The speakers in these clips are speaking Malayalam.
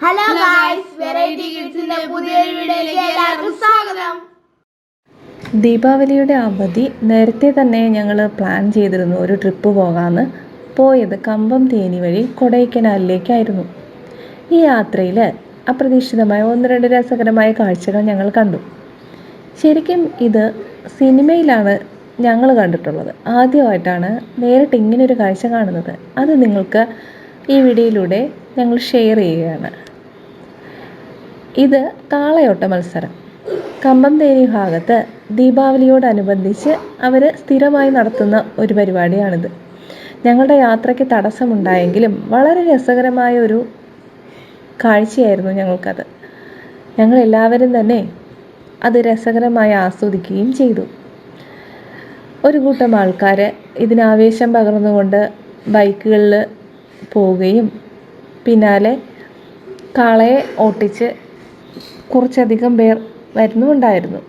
ഹലോ ഗായ്സ് വെറൈറ്റി കിഡ്സിന്റെ പുതിയൊരു വീഡിയോയിലേക്ക് എല്ലാവർക്കും സ്വാഗതം. ദീപാവലിയുടെ അവധി നേരത്തെ തന്നെ ഞങ്ങൾ പ്ലാൻ ചെയ്തിരുന്നു ഒരു ട്രിപ്പ് പോകാമെന്ന് പോയത് കമ്പം തേനി വഴി കൊടൈക്കനാലിലേക്കായിരുന്നു. ഈ യാത്രയിൽ അപ്രതീക്ഷിതമായ ഒന്ന് രണ്ട് രസകരമായ കാഴ്ചകൾ ഞങ്ങൾ കണ്ടു. ശരിക്കും ഇത് സിനിമയിലാണ് ഞങ്ങൾ കണ്ടിട്ടുള്ളത്. ആദ്യമായിട്ടാണ് നേരിട്ട് ഒരു കാഴ്ച കാണുന്നത്. അത് നിങ്ങൾക്ക് ഈ വീഡിയോയിലൂടെ ഞങ്ങൾ ഷെയർ ചെയ്യുകയാണ്. ഇത് കാളയോട്ട മത്സരം. കമ്പംതേനി ഭാഗത്ത് ദീപാവലിയോടനുബന്ധിച്ച് അവർ സ്ഥിരമായി നടത്തുന്ന ഒരു പരിപാടിയാണിത്. ഞങ്ങളുടെ യാത്രയ്ക്ക് തടസ്സമുണ്ടായെങ്കിലും വളരെ രസകരമായ ഒരു കാഴ്ചയായിരുന്നു ഞങ്ങൾക്കത്. ഞങ്ങളെല്ലാവരും തന്നെ അത് രസകരമായി ആസ്വദിക്കുകയും ചെയ്തു. ഒരു കൂട്ടം ആൾക്കാർ ഇതിനാവേശം പകർന്നുകൊണ്ട് ബൈക്കുകളിൽ പോവുകയും പിന്നാലെ കാളയെ ഓട്ടിച്ച് കുറച്ചധികം പേർ വരുന്നുമുണ്ടായിരുന്നു.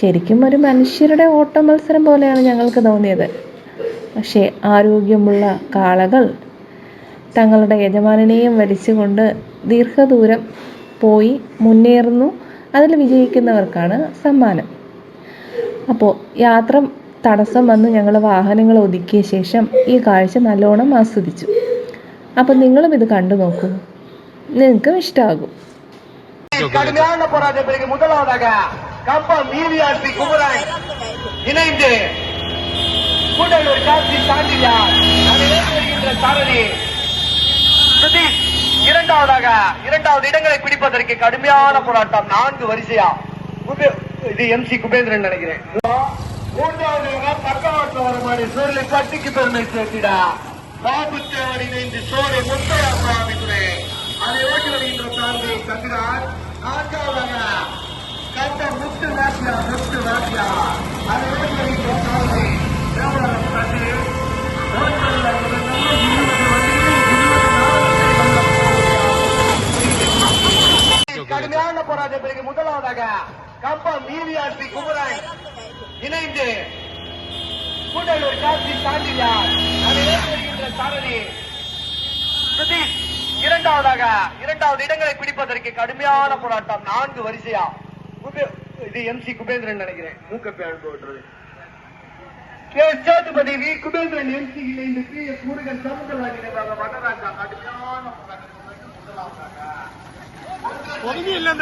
ശരിക്കും ഒരു മനുഷ്യരുടെ ഓട്ട മത്സരം പോലെയാണ് ഞങ്ങൾക്ക് തോന്നിയത്. പക്ഷേ ആരോഗ്യമുള്ള കാളകൾ തങ്ങളുടെ യജമാനനെയും വലിച്ചുകൊണ്ട് ദീർഘദൂരം പോയി മുന്നേറുന്നു. അതിൽ വിജയിക്കുന്നവർക്കാണ് സമ്മാനം. അപ്പോൾ യാത്ര തടസ്സം വന്ന് ഞങ്ങൾ വാഹനങ്ങൾ ഒതുക്കിയ ശേഷം ഈ കാഴ്ച നല്ലോണം ആസ്വദിച്ചു. അപ്പം നിങ്ങളും ഇത് കണ്ടു നോക്കൂ നിങ്ങൾക്കും ഇഷ്ടമാകും கடுமையான போராட்டம் பிறகு முதலாவதாக கம்பம் நீதியாட்சி குமரன் இணைந்து கூடலூர் காட்சி தாண்டியார் அதை வருகின்ற சாரதி சுதீஷ் இரண்டாவதாக இரண்டாவது இடங்களை பிடிப்பதற்கு கடுமையான போராட்டம் நான்கு வரிசையா குபே- இது எம் சி குபேந்திரன் நினைக்கிறேன் மூன்றாவதாக பக்கவாட்டில் வர மாதிரி சூரியலை பட்டிக்கு பெருமை சேர்த்திட பாபுத்தேவர் இணைந்து சோலை முத்தையா சுவாமித்துறை அதை ஓட்டி வருகின்ற சார்பில் கட்டுகிறார். நான்காவதாக கட்ட முத்து வாசியா முத்து வாசியா அதை ஓட்டி வருகின்ற சார்பில் தேவரம் கட்டு கடுமையான போராட்டத்திற்கு முதலாவதாக கம்பம் நீதியாசி குமரன் இணைந்து கூடலூர் காட்சி தாண்டினார் அதை சாரதி சுதீஷ் இரண்டாவதாக இரண்டாவது இடங்களை பிடிப்பதற்கு கடுமையான போராட்டம். நான்கு வரிசையா? இது எம் சி குபேந்திரன் நினைக்கிறேன். மூக்கப்பி அனுபவிடுறது K. Sethupathi V Kubendran M இல்லை இந்த பி எஸ். முருகன் வனராஜா கடுமையான போராட்டம் இல்லை